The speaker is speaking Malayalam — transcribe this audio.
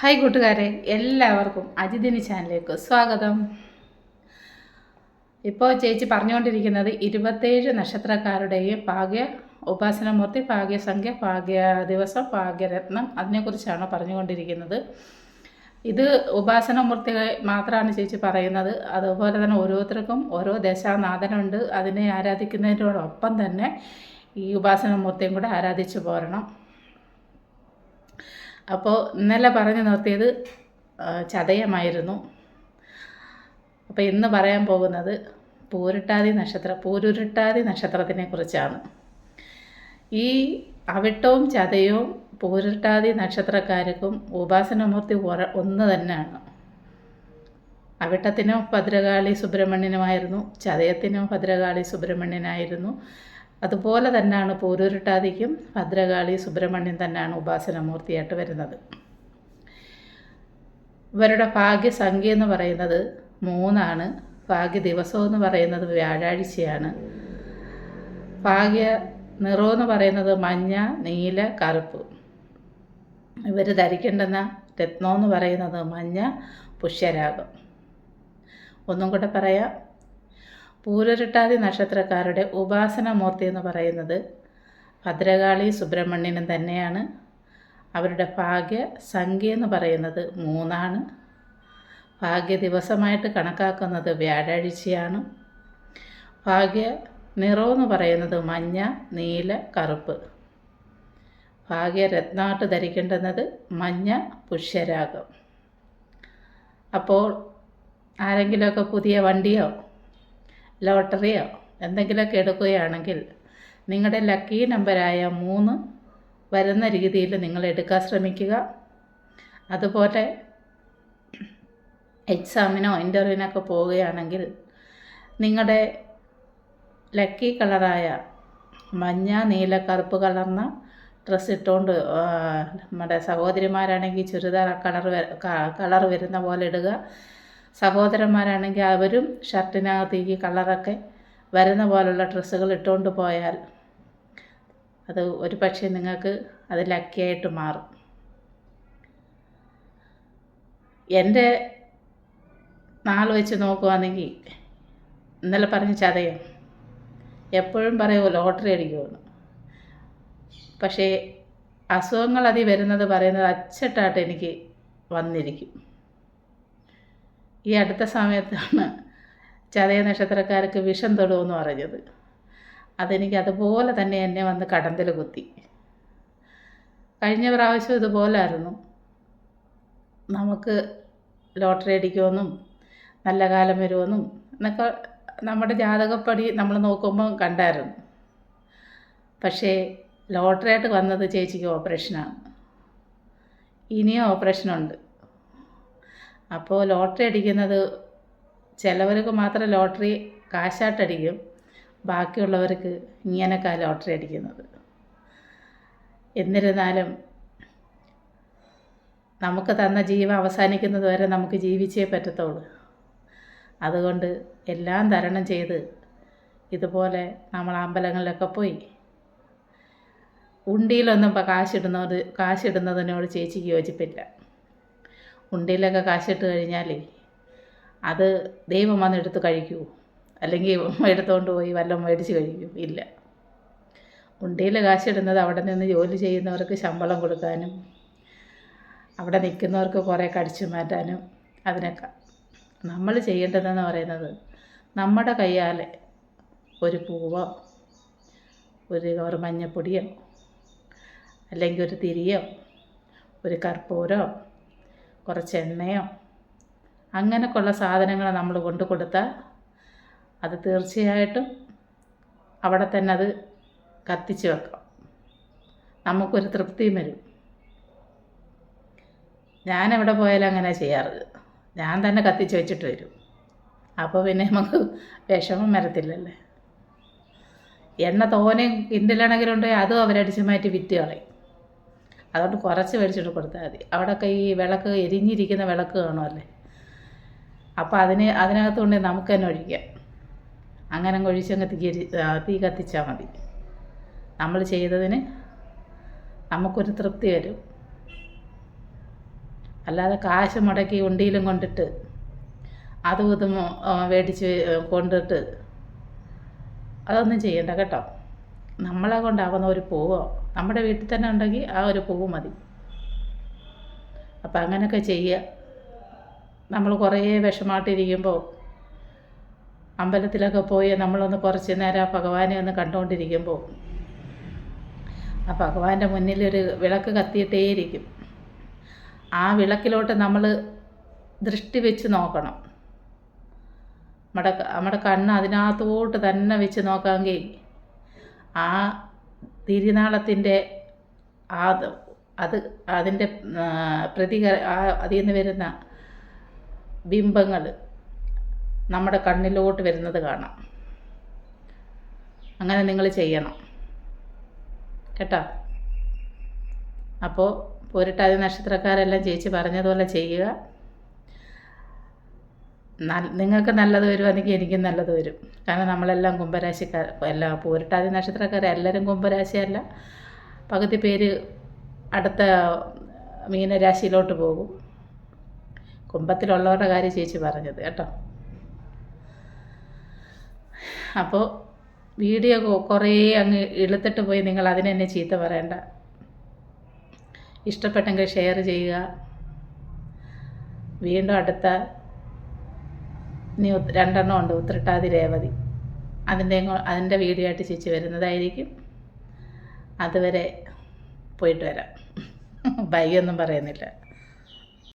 ഹായ് കൂട്ടുകാരെ. എല്ലാവർക്കും അജിതിനി ചാനലിലേക്ക് സ്വാഗതം. ഇപ്പോൾ ചേച്ചി പറഞ്ഞുകൊണ്ടിരിക്കുന്നത് ഇരുപത്തേഴ് നക്ഷത്രക്കാരുടെയും ഭാഗ്യ ഉപാസനമൂർത്തി ഭാഗ്യസംഖ്യ ഭാഗ്യ ദിവസം ഭാഗ്യരത്നം അതിനെക്കുറിച്ചാണ് പറഞ്ഞുകൊണ്ടിരിക്കുന്നത്. ഇത് ഉപാസനമൂർത്തികൾ മാത്രമാണ് ചേച്ചി പറയുന്നത്. അതുപോലെ തന്നെ ഓരോരുത്തർക്കും ഓരോ ദശാനാഥനുണ്ട്. അതിനെ ആരാധിക്കുന്നതിനോടൊപ്പം തന്നെ ഈ ഉപാസനമൂർത്തിയും കൂടെ ആരാധിച്ചു പോരണം. അപ്പോൾ ഇന്നലെ പറഞ്ഞു നിർത്തിയത് ചതയമായിരുന്നു. അപ്പോൾ ഇന്ന് പറയാൻ പോകുന്നത് പൂരിട്ടാതി നക്ഷത്ര പൂരുരുട്ടാതി നക്ഷത്രത്തിനെ കുറിച്ചാണ്. ഈ അവിട്ടവും ചതയവും പൂരിട്ടാതി നക്ഷത്രക്കാർക്കും ഉപാസനമൂർത്തി ഒന്ന് തന്നെയാണ്. അവിട്ടത്തിനോ ഭദ്രകാളി സുബ്രഹ്മണ്യനുമായിരുന്നു ചതയത്തിനോ ഭദ്രകാളി സുബ്രഹ്മണ്യനായിരുന്നു. അതുപോലെ തന്നെയാണ് പൂരൂരുട്ടാതിക്കും ഭദ്രകാളി സുബ്രഹ്മണ്യൻ തന്നെയാണ് ഉപാസനമൂർത്തിയായിട്ട് വരുന്നത്. ഇവരുടെ ഭാഗ്യസംഖ്യ എന്ന് പറയുന്നത് മൂന്നാണ്. ഭാഗ്യ ദിവസം എന്ന് പറയുന്നത് വ്യാഴാഴ്ചയാണ്. ഭാഗ്യ നിറം എന്ന് പറയുന്നത് മഞ്ഞ നീല കറുപ്പ്. ഇവർ ധരിക്കേണ്ടുന്ന രത്നം എന്ന് പറയുന്നത് മഞ്ഞ പുഷ്യരാഗം. ഒന്നും കൂടെ പറയാം. പൂരരുട്ടാതി നക്ഷത്രക്കാരുടെ ഉപാസനമൂർത്തി എന്ന് പറയുന്നത് ഭദ്രകാളി സുബ്രഹ്മണ്യനും തന്നെയാണ്. അവരുടെ ഭാഗ്യ സംഖ്യ എന്ന് പറയുന്നത് മൂന്നാണ്. ഭാഗ്യ ദിവസമായിട്ട് കണക്കാക്കുന്നത് വ്യാഴാഴ്ചയാണ്. ഭാഗ്യ നിറമെന്ന് പറയുന്നത് മഞ്ഞ നീല കറുപ്പ്. ഭാഗ്യരത്നമായിട്ട് ധരിക്കേണ്ടുന്നത് മഞ്ഞ പുഷ്യരാഗം. അപ്പോൾ ആരെങ്കിലുമൊക്കെ പുതിയ വണ്ടിയോ ലോട്ടറിയോ എന്തെങ്കിലുമൊക്കെ എടുക്കുകയാണെങ്കിൽ നിങ്ങളുടെ ലക്കി നമ്പരായ മൂന്ന് വരുന്ന രീതിയിൽ നിങ്ങൾ എടുക്കാൻ ശ്രമിക്കുക. അതുപോലെ എക്സാമിനോ ഇന്റർവ്യൂവിനൊക്കെ പോവുകയാണെങ്കിൽ നിങ്ങളുടെ ലക്കി കളറായ മഞ്ഞ നീല കറുപ്പ് കലർന്ന ഡ്രസ്സ് ഇട്ടുകൊണ്ട് നമ്മുടെ സഹോദരിമാരാണെങ്കിൽ ചുരിദാർ കളർ കളർ വരുന്ന പോലെ ഇടുക. സഹോദരന്മാരാണെങ്കിൽ അവരും ഷർട്ടിനകത്ത് ഈ കളറൊക്കെ വരുന്ന പോലുള്ള ഡ്രസ്സുകൾ ഇട്ടുകൊണ്ട് പോയാൽ അത് ഒരു പക്ഷേ നിങ്ങൾക്ക് അത് ലക്കിയായിട്ട് മാറും. എന്റെ നാൾ വെച്ച് നോക്കുവാണെങ്കിൽ ഇന്നലെ പറഞ്ഞ ചതയം എപ്പോഴും പറയുമോ ലോട്ടറി അടിക്കുമെന്ന്. പക്ഷേ അസുഖങ്ങൾ അതി വരുന്നത് പറയുന്നത് അച്ചട്ടായിട്ട് എനിക്ക് വന്നിരിക്കും. ഈ അടുത്ത സമയത്താണ് ചതയ നക്ഷത്രക്കാർക്ക് വിഷം തൊടുമെന്ന് പറഞ്ഞത്. അതെനിക്ക് അതുപോലെ തന്നെ എന്നെ വന്ന് കടന്തൽ കുത്തി. കഴിഞ്ഞ പ്രാവശ്യം ഇതുപോലായിരുന്നു. നമുക്ക് ലോട്ടറി അടിക്കുമെന്നും നല്ല കാലം വരുമെന്നും എന്നൊക്കെ നമ്മുടെ ജാതകപ്പടി നമ്മൾ നോക്കുമ്പോൾ കണ്ടായിരുന്നു. പക്ഷേ ലോട്ടറി ആയിട്ട് വന്നത് ചേച്ചിക്ക് ഓപ്പറേഷനാണ്. ഇനിയും ഓപ്പറേഷനുണ്ട്. അപ്പോൾ ലോട്ടറി അടിക്കുന്നത് ചിലവർക്ക് മാത്രം ലോട്ടറി കാശായിട്ടടിക്കും. ബാക്കിയുള്ളവർക്ക് ഇങ്ങനെയൊക്കെ ലോട്ടറി അടിക്കുന്നത്. എന്നിരുന്നാലും നമുക്ക് തന്ന ജീവ അവസാനിക്കുന്നത് വരെ നമുക്ക് ജീവിച്ചേ പറ്റത്തുള്ളൂ. അതുകൊണ്ട് എല്ലാം തരണം ചെയ്ത് ഇതുപോലെ നമ്മൾ അമ്പലങ്ങളിലൊക്കെ പോയി ഉണ്ടിയിലൊന്നും ഇപ്പോൾ കാശിടുന്നത് കാശിടുന്നതിനോട് ചേച്ചിക്ക് യോജിപ്പില്ല. ഉണ്ടിയിലൊക്കെ കാശിട്ട് കഴിഞ്ഞാലേ അത് ദൈവം വന്നെടുത്ത് കഴിക്കൂ. അല്ലെങ്കിൽ എടുത്തുകൊണ്ട് പോയി വല്ലതും മേടിച്ച് കഴിക്കും. ഇല്ല. ഉണ്ടിയിൽ കാശിടുന്നത് അവിടെ നിന്ന് ജോലി ചെയ്യുന്നവർക്ക് ശമ്പളം കൊടുക്കാനും അവിടെ നിൽക്കുന്നവർക്ക് കുറേ കടിച്ചു മാറ്റാനും അതിനൊക്കെ. നമ്മൾ ചെയ്യേണ്ടതെന്ന് പറയുന്നത് നമ്മുടെ കയ്യാലെ ഒരു പൂവോ ഒരു കവർ മഞ്ഞപ്പൊടിയോ അല്ലെങ്കിൽ ഒരു തിരിയോ ഒരു കർപ്പൂരോ കുറച്ച് എണ്ണയോ അങ്ങനെയൊക്കെയുള്ള സാധനങ്ങൾ നമ്മൾ കൊണ്ടു കൊടുത്താൽ അത് തീർച്ചയായിട്ടും അവിടെ തന്നെ അത് കത്തിച്ച് വെക്കാം. നമുക്കൊരു തൃപ്തിയും വരും. ഞാൻ പോയാലും അങ്ങനെ ചെയ്യാറ്. ഞാൻ തന്നെ കത്തിച്ച് വെച്ചിട്ട് വരും. അപ്പോൾ പിന്നെ നമുക്ക് വിഷമം വരത്തില്ലല്ലേ? എണ്ണ തോനെയും കിൻഡിലാണെങ്കിലുണ്ടെങ്കിൽ അതും അവരടിച്ച് മാറ്റി വിറ്റ് കളയും. അതുകൊണ്ട് കുറച്ച് മേടിച്ചിട്ട് കൊടുത്താൽ മതി. അവിടെയൊക്കെ ഈ വിളക്ക് എരിഞ്ഞിരിക്കുന്ന വിളക്ക് കാണുമല്ലേ? അപ്പോൾ അതിന് അതിനകത്ത് കൊണ്ട് നമുക്ക് തന്നെ ഒഴിക്കാം. അങ്ങനെ അങ്ങ് ഒഴിച്ചങ്ങ് തീ തീ കത്തിച്ചാൽ മതി. നമ്മൾ ചെയ്തതിന് നമുക്കൊരു തൃപ്തി വരും. അല്ലാതെ കാശ് മുടക്കി ഉണ്ടിയിലും കൊണ്ടിട്ട് അതും ഇതും മേടിച്ച് കൊണ്ടിട്ട് അതൊന്നും ചെയ്യണ്ട കേട്ടോ. നമ്മളെ കൊണ്ടാകുന്ന ഒരു പൂവോ നമ്മുടെ വീട്ടിൽ തന്നെ ഉണ്ടെങ്കിൽ ആ ഒരു പൂവ് മതി. അപ്പം അങ്ങനെയൊക്കെ ചെയ്യുക. നമ്മൾ കുറേ വിഷമായിട്ടിരിക്കുമ്പോൾ അമ്പലത്തിലൊക്കെ പോയി നമ്മളൊന്ന് കുറച്ച് നേരം ഭഗവാനെ ഒന്ന് കണ്ടുകൊണ്ടിരിക്കുമ്പോൾ ആ ഭഗവാന്റെ മുന്നിലൊരു വിളക്ക് കത്തിയിട്ടേയിരിക്കും. ആ വിളക്കിലോട്ട് നമ്മൾ ദൃഷ്ടി വെച്ച് നോക്കണം. നമ്മുടെ നമ്മുടെ കണ്ണ് അതിനകത്തോട്ട് തന്നെ വെച്ച് നോക്കാമെങ്കിൽ ആ തിരുനാളത്തിന്റെ ആ അത് അതിന്റെ പ്രതിക അതിൽ നിന്ന് വരുന്ന ബിംബങ്ങൾ നമ്മുടെ കണ്ണിലോട്ട് വരുന്നത് കാണാം. അങ്ങനെ നിങ്ങൾ ചെയ്യണം. കേട്ടോ? അപ്പോൾ പോരിട്ടാതി നക്ഷത്രക്കാരെല്ലാം ചേച്ചി പറഞ്ഞതുപോലെ ചെയ്യുക. നിങ്ങൾക്ക് നല്ലത് വരുവാണെങ്കിൽ എനിക്കും നല്ലത് വരും. കാരണം നമ്മളെല്ലാം കുംഭരാശിക്കാർ എല്ലാം പൂരട്ടാതി നക്ഷത്രക്കാർ എല്ലാവരും കുംഭരാശിയല്ല. പകുതി പേര് അടുത്ത മീനരാശിയിലോട്ട് പോകും. കുംഭത്തിലുള്ളവരുടെ കാര്യം ചേച്ചി പറഞ്ഞത് കേട്ടോ. അപ്പോൾ വീഡിയോ കുറേ അങ്ങ് ഇളുത്തിട്ട് പോയി നിങ്ങൾ അതിനെന്നെ ചീത്ത പറയണ്ട. ഇഷ്ടപ്പെട്ടെങ്കിൽ ഷെയർ ചെയ്യുക. വീണ്ടും അടുത്ത ഇനി രണ്ടെണ്ണം ഉണ്ട്. ഉത്രട്ടാതി രേവതി. അതിന്റെ അതിന്റെ വീഡിയോ ആയിട്ട് ചേച്ചി വരുന്നതായിരിക്കും. അതുവരെ പോയിട്ട് വരാം. ബൈ ഒന്നും പറയുന്നില്ല.